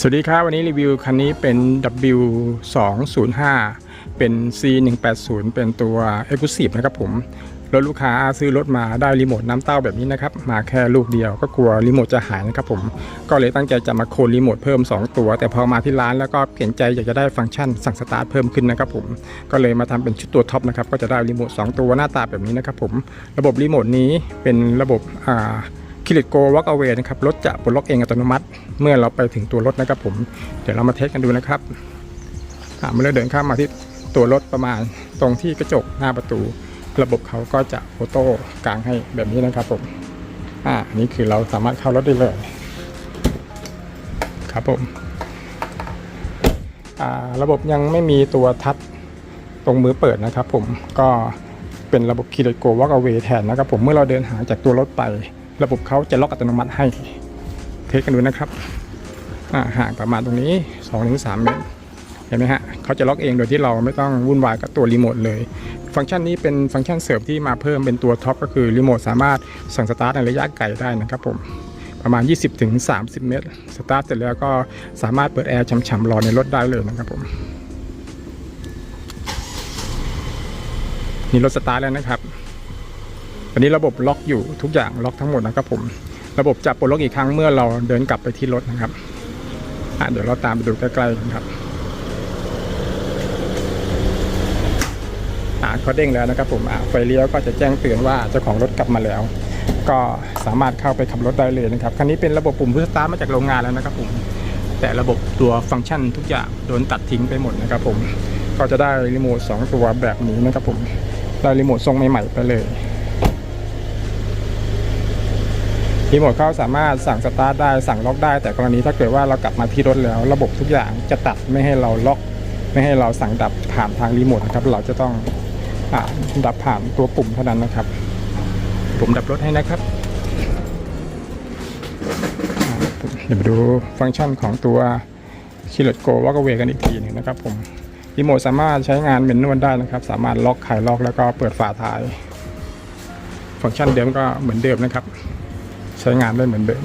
สวัสดีครับ วันนี้รีวิวคันนี้เป็น W205 เป็น C180 เป็นตัว Exclusive นะครับผมรถลูกค้าซื้อรถมาได้รีโมทน้ำเต้าแบบนี้นะครับ มาแค่ลูกเดียวก็กลัวรีโมทจะหายนะครับผมก็เลยตั้งใจจะมาโคนรีโมทเพิ่ม 2 ตัว แต่พอมาที่ร้านแล้วก็เปลี่ยนใจอยากจะได้ฟังก์ชันสั่งสตาร์ทเพิ่มขึ้นนะครับผมก็เลยมาทำเป็นชุดตัวท็อปนะครับก็จะได้รีโมท2 ตัวหน้าตาแบบนี้นะครับผมระบบรีโมทนี้เป็นระบบอ่า คิลิโกวอล์กเอาเวนะครับรถจะปลดล็อกเองอัตโนมัติ เมื่อเราไปถึงตัวรถนะครับผมเดี๋ยวเรามาเทสกันดูนะครับอ่าเมื่อเราเดินข้ามมาที่ตัวรถประมาณตรงที่กระจกหน้าประตู ระบบเขาก็จะออโต้กลางให้แบบนี้นะครับผมอ่านี่คือเราสามารถเข้ารถได้เลยครับผมอ่าระบบยังไม่มีตัวทัชตรงมือเปิดนะครับผมก็เป็นระบบคีย์โกวอล์กเอาเวแทนนะครับผมเมื่อเราเดินหางจากตัวรถไป ระบบเขาจะล็อกอัตโนมัติให้ เทสกันดูนะครับห่างประมาณตรงนี้2-3เมตรเห็นไหมฮะเขาจะล็อกเองโดยที่เราไม่ต้องวุ่นวายกับตัวรีโมทเลย ฟังก์ชันนี้เป็นฟังก์ชันเสริมที่มาเพิ่มเป็นตัวท็อปก็คือรีโมทสามารถสั่งสตาร์ทในระยะไกลได้นะครับผมประมาณ 20-30 เมตร สตาร์ทเสร็จแล้วก็สามารถเปิดแอร์ฉ่ำๆรอในรถได้เลยนะครับผมนี่รถสตาร์ทแล้วนะครับ ตอนนี้ระบบล็อกอยู่ทุกอย่างล็อกทั้งหมดนะครับผม ระบบจะปลดล็อกอีกครั้งเมื่อเราเดินกลับไปที่รถนะครับอะเดี๋ยวเราตามไปดูใกล้ๆกันครับอะเขาเด้งแล้วนะครับผมอะไฟเลี้ยวก็จะแจ้งเตือนว่าเจ้าของรถกลับมาแล้ว ก็สามารถเข้าไปขับรถได้เลยนะครับคันนี้เป็นระบบปุ่มพุทสตาร์มาจากโรงงานแล้วนะครับผมแต่ระบบตัวฟังก์ชันทุกอย่างโดนตัดทิ้งไปหมดนะครับผมก็จะได้รีโมทสองตัวแบบนี้นะครับผมได้รีโมททรงใหม่ๆไปเลย รีโมทเขาสามารถสั่งสตาร์ทได้สั่งล็อกได้ แต่กรณีถ้าเกิดว่าเรากลับมาที่รถแล้ว ระบบทุกอย่างจะตัดไม่ให้เราล็อก ไม่ให้เราสั่งดับผ่านทางรีโมทนะครับ เราจะต้องอดับผ่านตัวปุ่มเท่านั้นนะครับ ผมดับรถให้นะครับเดี๋ยวดูฟังก์ชันของตัวคิเลตโกวอล์กเวกันอีกทีหนึงนะครับผมรีโมทสามารถใช้งานเมนนวลได้นะครับ สามารถล็อกขายล็อกแล้วก็เปิดฝาท้าย ฟังก์ชันเดิมก็เหมือนเดิมนะครับ ใช้งานได้เหมือนเดิม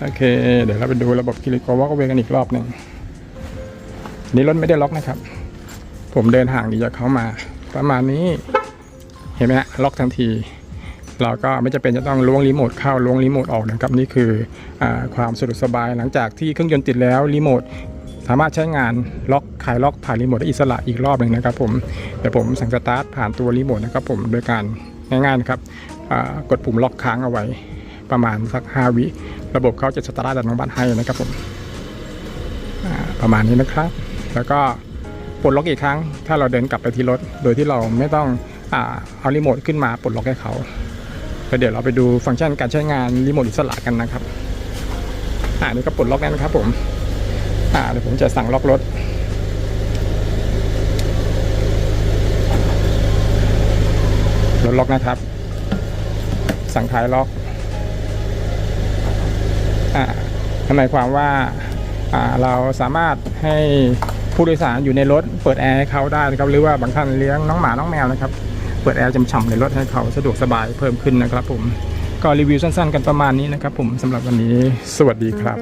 โอเค เดี๋ยวเราไปดูระบบคิริโกวอล์กเวกันอีกรอบหนึ่งนนี้รถไม่ได้ล็อกนะครับ ผมเดินห่างหนีจากเขามา ประมาณนี้ เห็นไหมฮะล็อกทันที เราก็ไม่จะเป็นจะต้องล้วงรีโมทเข้าล้วงรีโมทออกนะครับ นี่คืออความสะดวกสบายหลังจากที่เครื่องยนต์ติดแล้วรีโมท สามารถใช้งานล็อกขายล็อกผ่านรีโมทได้อิสระอีกรอบหนึ่งนะครับผมเดี๋ยวผมสั่งสตาร์ทผ่านตัวรีโมทนะครับผมโดยการง่ายๆนะครับกดปุ่มล็อกค้างเอาไว้ประมาณสัก 5 วิ ระบบเขาจะสตาร์ทอัตโนมัติให้นะครับผมประมาณนี้นะครับ แล้วก็ปลดล็อกอีกครั้ง ถ้าเราเดินกลับไปที่รถ โดยที่เราไม่ต้องอเอารีโมทขึ้นมาปลดล็อกให้เขาแล้วเดี๋ยวเราไปดูฟังก์ชันการใช้งานรีโมทอิสระกันนะครับอ่านี่ก็ปลดล็อกแล้วนะครับผม อ่าเดี๋ยวผมจะสั่งล็อกรถ รถล็อกนะครับ สั่งท้ายล็อกอ่านั่นหมายความว่าอ่าเราสามารถให้ผู้โดยสารอยู่ในรถเปิดแอร์ให้เขาได้นะครับหรือว่าบางท่านเลี้ยงน้องหมาน้องแมวนะครับ เปิดแอร์จำฉ่ำในรถให้เขาสะดวกสบายเพิ่มขึ้นนะครับผมก็รีวิวสั้นๆ กันประมาณนี้นะครับผมสำหรับวันนี้สวัสดีครับ